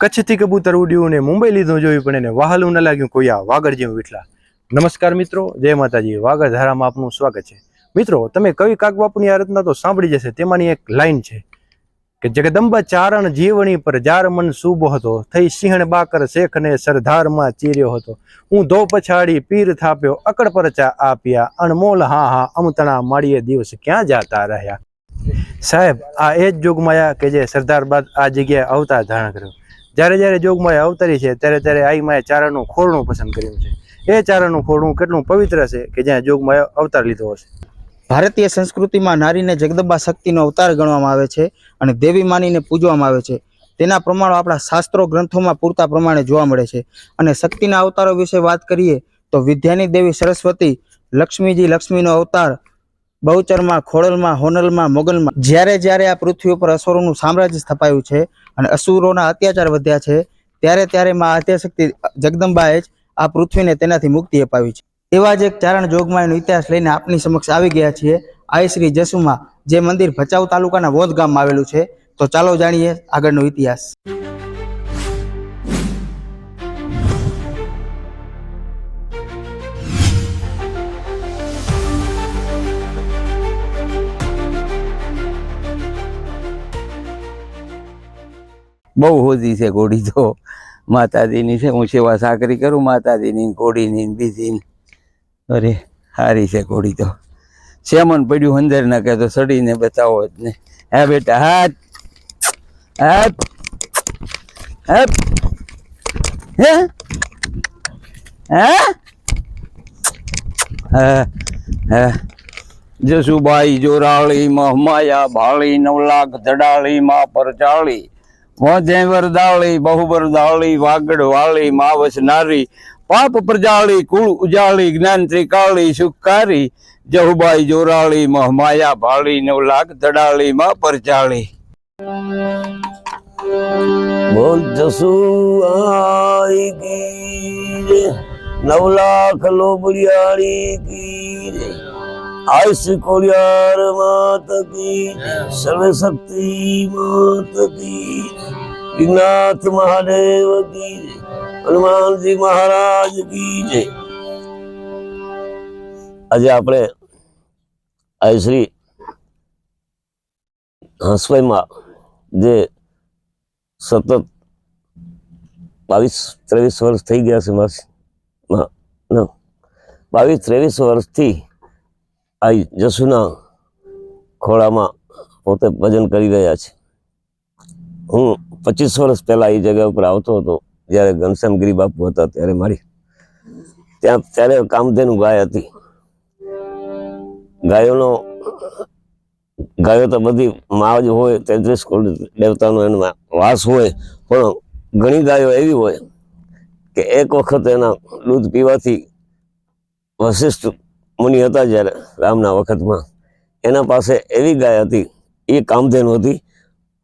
કચ્છથી કબૂતર ઉડ્યું ને મુંબઈ લીધું જોયું પણ એને વાહલું ન લાગ્યું કોઈ આ વાગડ જેવું વિઠલા. નમસ્કાર મિત્રો, જય માતાજી. વાગડ ધારામાં આપનું સ્વાગત છે. મિત્રો, તમે કવિ કાકબાપુની આ રચના તો સાંભળી જશે. તેમાંની એક લાઈન છે કે જગદંબા ચારણ જીવણી પર જાર મન શુભ હતો. થઈ સિંહણ બાકર શેખ ને સરદારમાં ચીર્યો હતો. હું ધો પછાડી પીર થાપ્યો. અકડ પરચા આપ્યા. અણમોલ હા હા અમતણા માળીએ દિવસ ક્યાં જાતા રહ્યા? સાહેબ, આ એ જ જોગમાયા કે જે સરદાર બાદ આ જગ્યાએ અવતાર ધારણ કર્યો. જ્યારે જ્યારે જોગમાયા અવતરી છે, ત્યારે ત્યારે આઈ માએ ચારણનું ખોરણું પસંદ કર્યું છે. એ ચારણનું ખોરણું કેટલું પવિત્ર છે કે જ્યાં જોગમાયા અવતાર લીધો હશે? ભારતીય સંસ્કૃતિમાં નારીને જગદંબા શક્તિનો અવતાર ગણવામાં આવે છે અને દેવી માનીને પૂજવામાં આવે છે. તેના પ્રમાણો આપણા શાસ્ત્રો ગ્રંથોમાં પૂરતા પ્રમાણે જોવા મળે છે. અને શક્તિના અવતારો વિશે વાત કરીએ તો વિદ્યાની દેવી સરસ્વતી, લક્ષ્મીજી લક્ષ્મીનો અવતાર બહુચરમાં, ખોડલમાં, હોનલમાં, મોગલમાં. જ્યારે જ્યારે આ પૃથ્વી ઉપર અસુરોનું સામ્રાજ્ય સ્થપાયું છે અને અસુરોના અત્યાચાર વધ્યા છે, ત્યારે ત્યારે માં આદ્યશક્તિ જગદંબાએ જ આ પૃથ્વીને તેનાથી મુક્તિ અપાવી છે. એવા જ એક ચારણ જોગમાયનો ઇતિહાસ લઈને આપની સમક્ષ આવી ગયા છીએ. આઈ શ્રી જસુમાં જે મંદિર ભચાઉ તાલુકાના વોંધ ગામમાં આવેલું છે. તો ચાલો જાણીએ આગળનો ઇતિહાસ. બહુ હોદી છે ઘોડી તો. માતાજીની છે, હું સેવા સાકરી કરું, માતાજીની ઘોડીની બીજીની. અરે સારી છે ઘોડી તો. સેમન પડ્યું અંદર ના કે તો સડીને બતાવો જ ને. હા બેટા, હાથ. હાથ. હાથ. હે? હા? હા હા. જોરાળી માં માયા ભાળી નવ લાખ ધડાળી માં પરચાળી. મોજે વરદાળી બહુ વરદાળી વાગડ વાળી માવસ નારી, પાપ પ્રજાળી, કુળ ઉજાળી, જ્ઞાન ત્રિકાળી સુખકારી જહુબાઈ જોરાળી, મહમાયા ભાળી, નવલાખ દડાળી માં પરચાળી બોલ જસુ આઈ ગીર નવ લાખ લોબરિયાળી ગીરે. આયુષ કોરિયાર માત કી સર્વ શક્તિ માત કી વિઘ્નાથ મહાદેવ કી હનુમાનજી મહારાજ કી જય. આજે આપણે આ શ્રી હંસભાઈમાં જે સતત બાવીસ ત્રેવીસ વર્ષ થઈ ગયા છે માસ બાવીસ ત્રેવીસ વર્ષથી આ જસુના ખોળામાં પોતે ભજન કરી રહ્યા છે. હું પચીસ વર્ષ પહેલા એ જગ્યા ઉપર આવતો હતો, જ્યારે ઘનશ્યામગીરી બાપુ હતા ત્યારે મારી. ત્યાં, ત્યારે કામધેનુ ગાય હતી. ગાયોનો, ગાયો તો બધી માં જ હોય, તેત્રીસ કરોડ દેવતાનો એનો વાસ હોય, પણ ઘણી ગાયો એવી હોય કે એક વખત એના દૂધ પીવાથી વશિષ્ઠ મુનિ હતા જ્યારે રામના વખતમાં. એના પાસે એવી ગાય હતી, એ કામધેનુ હતી,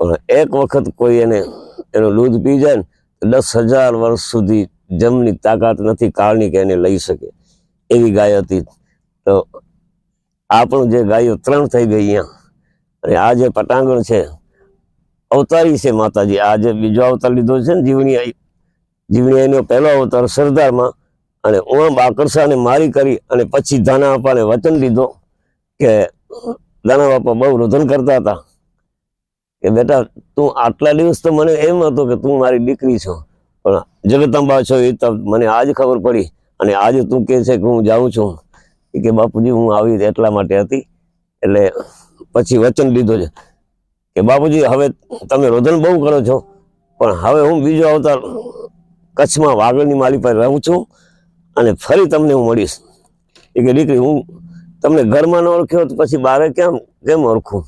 પણ એક વખત કોઈ એને એનું દૂધ પી જાય ને દસ હજાર વર્ષ સુધી જમની તાકાત નથી, કાળની કે એને લઈ શકે. એવી ગાય હતી. તો આ પણ જે ગાયો ત્રણ થઈ ગઈ અહીંયા. અને આ જે પટાંગણ છે, અવતારી છે માતાજી. આ જે બીજો અવતાર લીધો છે ને જીવની આઈ જીવણી એનો પહેલો અવતાર સરદારમાં અને ઓણ બાકરસાને મારી કરી અને પછી ધાના બાપાને વચન લીધો કે દાના બાપા બહુ રુધન કરતા હતા. કે બેટા, તું આટલા દિવસ તો મને એમ હતો કે તું મારી દીકરી છો, પણ જગતંબા છો એ તો મને આજ ખબર પડી અને આજે તું કહે છે કે હું જાઉં છું. કે બાપુજી, હું આવી એટલા માટે હતી, એટલે પછી વચન લીધો છે. કે બાપુજી, હવે તમે રોધન બહુ કરો છો, પણ હવે હું બીજો અવતાર કચ્છમાં વાગડની માલી પર રહું છું અને ફરી તમને હું મળીશ. એ કે દીકરી, હું તમને ઘરમાં ન ઓળખ્યો તો પછી બારે કેમ કેમ ઓળખું?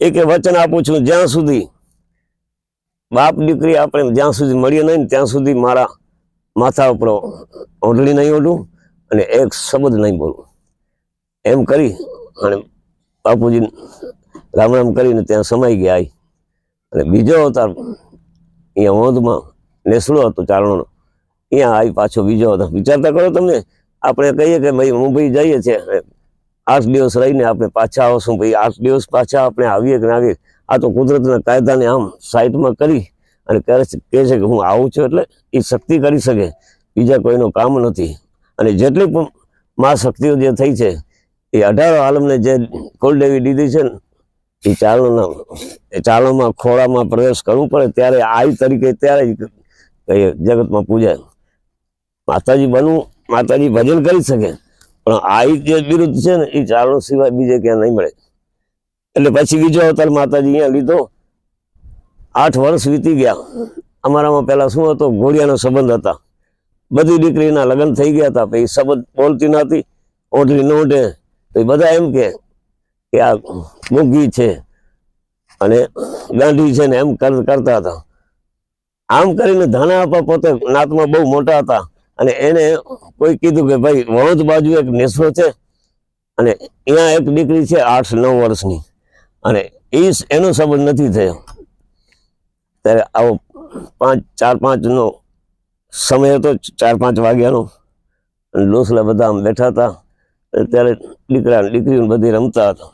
એ કે વચન આપું છું જ્યાં સુધી બાપ દીકરી આપણે જ્યાં સુધી મળીએ નહીં ત્યાં સુધી મારા માથા ઉપર ઓઢળી નહીં ઓઢું અને એક શબ્દ નહીં બોલું. એમ કરી અને બાપુજી રામ રામ કરીને ત્યાં સમાઈ ગયા. અને બીજો અવતાર અહીંયા વોંધમાં નેસડો હતો ચારણોનો. અહીંયા આવી પાછો બીજો વિચારતા કરો તમને. આપણે કહીએ કે ભાઈ મુંબઈ જઈએ છીએ. આઠ દિવસ રહીને આપણે પાછા આવશું. ભાઈ, આઠ દિવસ પાછા આપણે આવીએ કે ના આવીએ. આ તો કુદરતના કાયદાને આમ સાઈડમાં કરી અને કહે છે કહે છે કે હું આવું છું એટલે એ શક્તિ કરી શકે. બીજા કોઈનું કામ નથી. અને જેટલી પણ મા શક્તિઓ જે થઈ છે, એ અઢાર આલમને જે કુલદેવી દીધી છે ને, એ ચાલના, એ ચાલોમાં ખોળામાં પ્રવેશ કરવું પડે ત્યારે આઈ તરીકે ત્યારે જગતમાં પૂજાય. માતાજી બનવું, માતાજી ભજન કરી શકે. પણ આ જે વિરુદ્ધ છે ને એ ચારણો સિવાય બીજે ક્યાં નહીં મળે. એટલે પછી બીજો અવતાર માતાજી અહીંયા લીધો. આઠ વર્ષ વીતી ગયા. અમારામાં પહેલાં શું હતો? ઘોડિયાનો સંબંધ હતા. બધી દીકરીના લગ્ન થઈ ગયા હતા પછી સંબંધ બોલતી નહોતી. ઓઢી ઓઢે. તો બધા એમ કે આ મૂકી છે અને ગાંધી છે ને એમ કર- કરતા હતા. આમ કરીને ધાણા આપા પોતે નાતમાં બહુ મોટા હતા. અને એને કોઈ કીધું કે ભાઈ વણોદ બાજુ એક નેસરો છે અને અહીંયા એક દીકરી છે આઠ નવ વર્ષની. અને એ એનો સંબંધ નથી થયો. ત્યારે આવો પાંચ, ચાર પાંચ નો સમય હતો, ચાર, પાંચ વાગ્યાનો. અને ડોસલા બધા આમ બેઠા હતા. ત્યારે દીકરા દીકરી બધી રમતા હતા.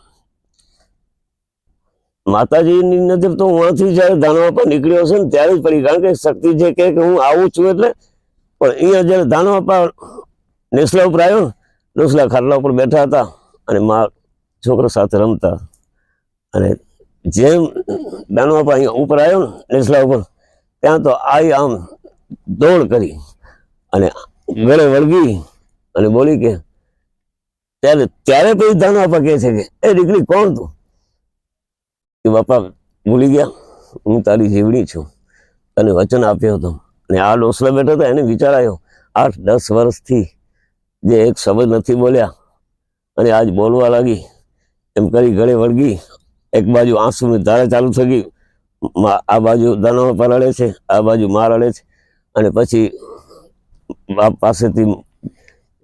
માતાજીની નજર તો વાંથી જ્યારે ધાનવા પર નીકળ્યો છે ને ત્યારે જ પડી. કારણ કે શક્તિ જે કે હું આવું છું એટલે પણ અહીંયા જ્યારે ધાનવા પર નેસલા ઉપર આવ્યો, નેસલા ખાટલા ઉપર બેઠા હતા અને મા છોકરા સાથે રમતા. અને જેમ દાનવા પર અહીંયા ઉપર આવ્યો નેસલા ઉપર, ત્યાં તો આઈ આમ દોડ કરી અને ગળે વળગી અને બોલી કે, ત્યારે ત્યારે પછી દાનવા પર કહે છે કે, એ દીકરી, કોણ તું? કે બાપા ભૂલી ગયા, હું તારી જીવડી છું. તને વચન આપ્યો હતો. અને આ ડોસલા બેઠા હતા, એને વિચાર આવ્યો, આઠ, દસ વર્ષથી જે એક શબ્દ નથી બોલ્યા અને આજ બોલવા લાગી, એમ કરી ગળે વળગી, એક બાજુ આંસુની ધારા ચાલુ થઈ ગઈ આ બાજુ દાનવ પર રડે છે, આ બાજુ માર રડે છે, અને પછી બાપ પાસેથી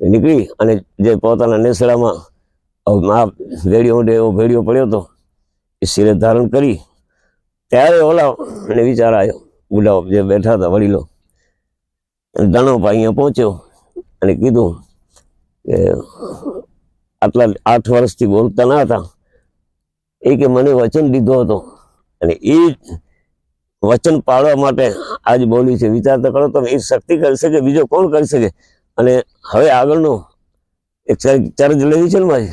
નીકળી અને જે પોતાના નેસડામાં મા ભેડિયો ઊંડે એવો ભેડિયો પડ્યો હતો એ શિરે ધારણ કરી, ત્યારે ઓલા એને વિચાર આવ્યો, બુઢાઓ જે બેઠા હતા વડીલો દાનવ અહીંયા પહોંચ્યો અને કીધું કે આટલા આઠ વર્ષથી બોલતા ના હતા. એ કે મને વચન દીધો હતો. અને એ વચન પાળવા માટે આજ બોલી છે. વિચાર તો કરો તમે, એ શક્તિ કરી શકે, બીજો કોણ કરી શકે? અને હવે આગળનો એક ચર- ચર્ચ લેવી છે ને મારી?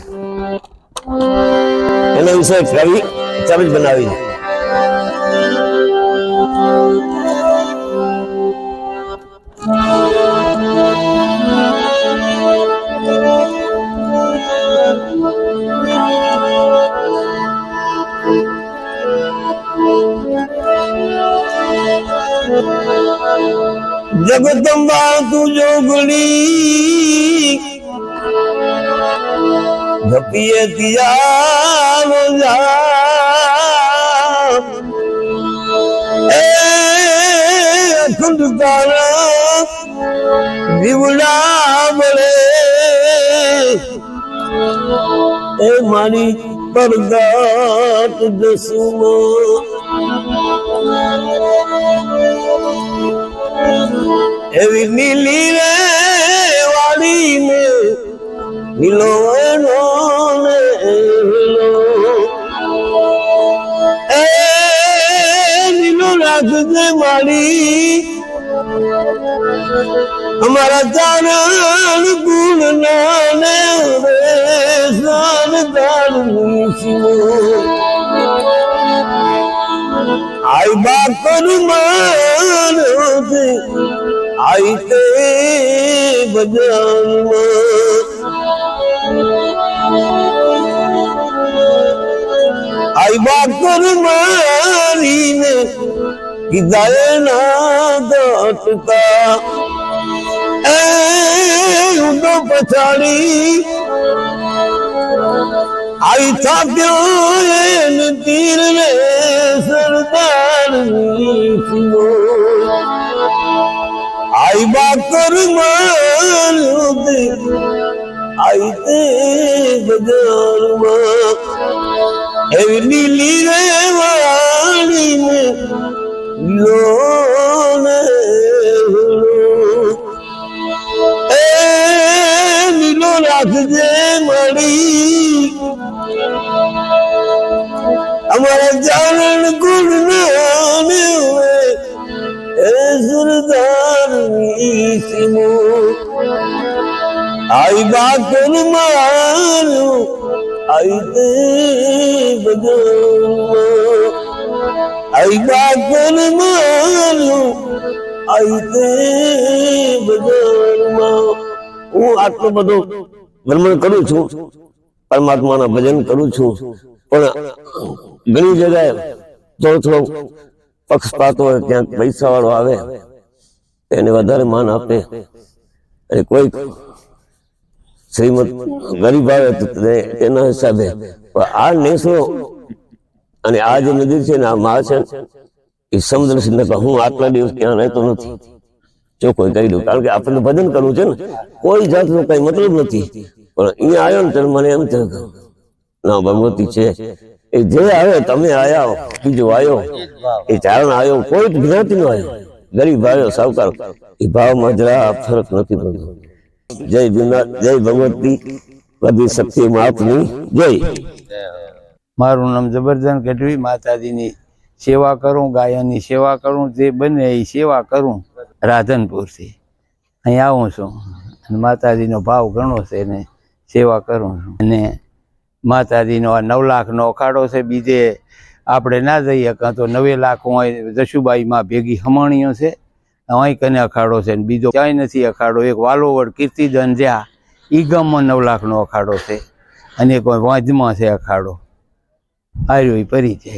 એના વિશે કવિ ચર્ચ બનાવી છે. જગદંબા તું જોગણી ધપીએ તિયારો જા એ અખંડ તારા દીવડા મળે એ મારી પરગાટ દસુમાં. એવી નીલી રે વાળીને નીલો એનો ને એ નીલો રાખજે મારી અમારા ચારણ ગુણ નાને રે સાન દારૂ શિવો આઈ બા કરુમાન દે આઈ તે બજારમાં આઈ બા કરુમારીને કીધાએ ના દટતા એ ઊંડો પછાડી આઈ થાક્યો એને તીર ને સરદાર આઈ બાકર માર્યો તે આઈ તે બજારમાં એવી નીલી રે વાળીને લોને એ નીલો રાખજે મળી અમારા જાણ ગુણ નાને સરદારની સિમો આઈ બાકર તે બદલમાં હું આટલો બધો ભ્રમણ કરું છું પરમાત્માના ભજન કરું છું પણ ઘણી જગ્યાએ થોડો થોડો પક્ષપાત હોય ક્યાંક પૈસા વાળો આવે એને વધારે માન આપે અને કોઈ શ્રીમદ ગરીબ આવે તે- હિસાબે આ નેસડો અને આ જે નદી છે ને, આ મા છે, એ સમુદ્ર સિંહ હું આટલા દિવસ ત્યાં રહેતો નથી. જો કોઈ કહી દઉં, કારણ કે આપણને ભજન કરવું છે ને, કોઈ જાતનો કઈ મતલબ નથી. પણ અહીંયા આવ્યો ને ત્યારે મને એમ થયું ના, ભગવતી છે. એ જે આવે, તમે આવ્યા બીજો આવ્યો એ ચારણ આવ્યો, કોઈ જ્ઞાતિ નો આવ્યો. ગરીબ આવ્યો સાવકાર. એ ભાવમાં જરા ફરક નથી પડતો. જય જય ભગવતી. બધી શક્તિ માપની જય. મારું નામ જબરજન ગઢવી માતાજીની સેવા કરું, ગાયનની સેવા કરું, જે બને એ સેવા કરું રાધનપુરથી. અહીં આવું છું અને માતાજીનો ભાવ ઘણો છે ને સેવા કરું છું. અને માતાજીનો આ નવ લાખનો અખાડો છે, બીજે આપણે ના જઈએ કાં તો નવે લાખ હોય જશુબાઈમાં ભેગી હમણીઓ છે, અહીં કને અખાડો છે ને બીજો ક્યાંય નથી અખાડો. એક વાલોવડ કીર્તિદન જ્યાં ઈ ગામમાં નવ લાખનો અખાડો છે અને કોઈ વાંજમાં છે અખાડો. આર્યો પરી પરિચય